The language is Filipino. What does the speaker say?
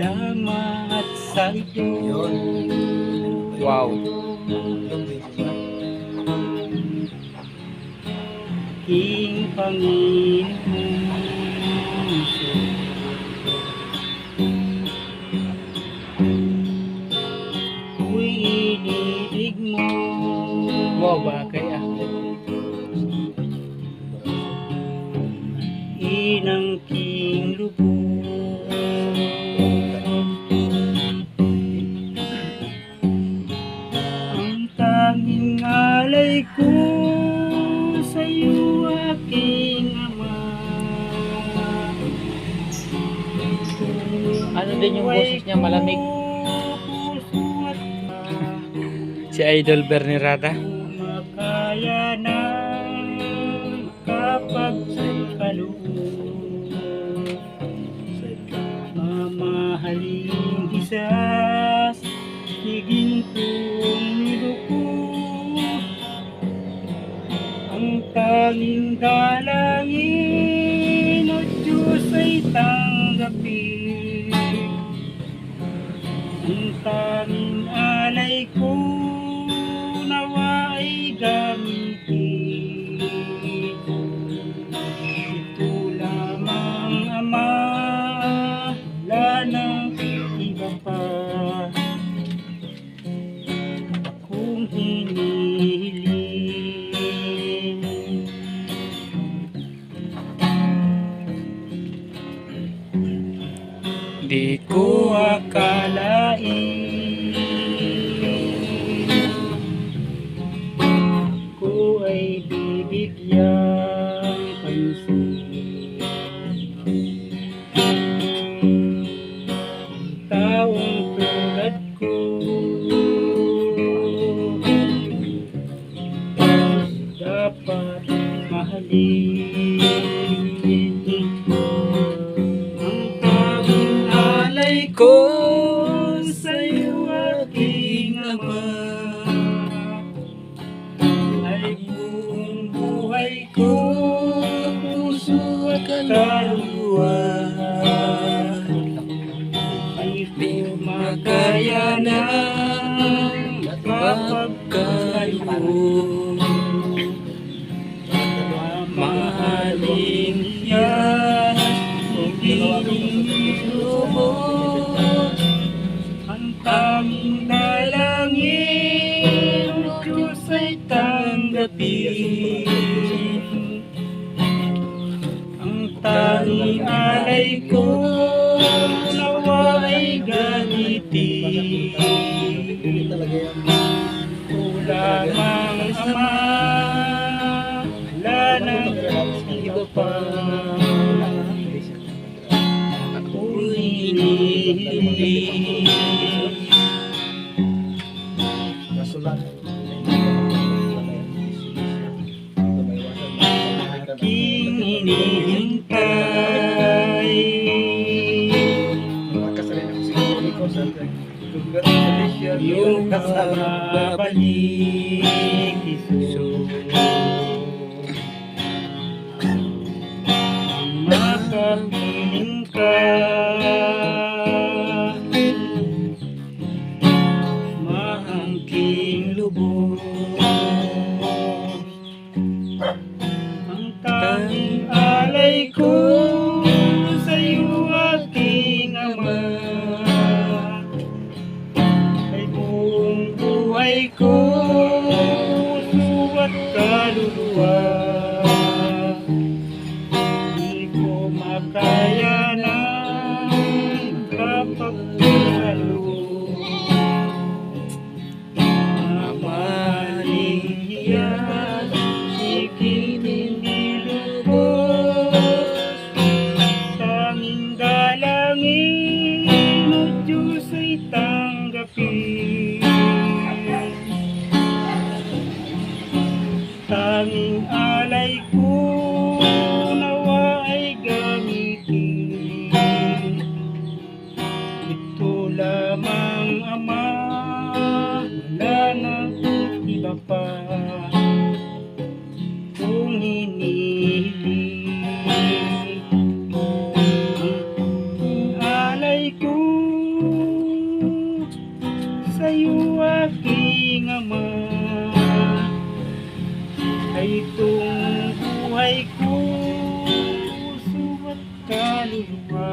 Salamat sa iyo. Wow. King Panginoon. Ako'y inibig mo. Wow, bagay alay ko sa iyo aking ama. Ano din yung boses niya, malamig? Si Idol Bernie Rada. Makaya na kapag kaloob Mamahaling isas Higing kong tanging dalangin O Diyos ay tanggapin. Ang tanging alay ko nawa ay gamitin Ito lamang ama Wala nang iba pa. Kung hinihiling ko akalain ko ay bibigyan pansin taong tulad ko. Dapat mahalin ay di makaya na mapagkayo Mamahalin yan Hindi lubos Ang tanging dalangin Diyos ay tanggapin Nawa ay gamitin Kulamang ama Wala nang iba pa hinihiling Aking hinihintay Yung babalik Isus Makapiling buhay ko Puso at kaluluwa. Di ko makaya itong buhay ko Puso at kaluluwa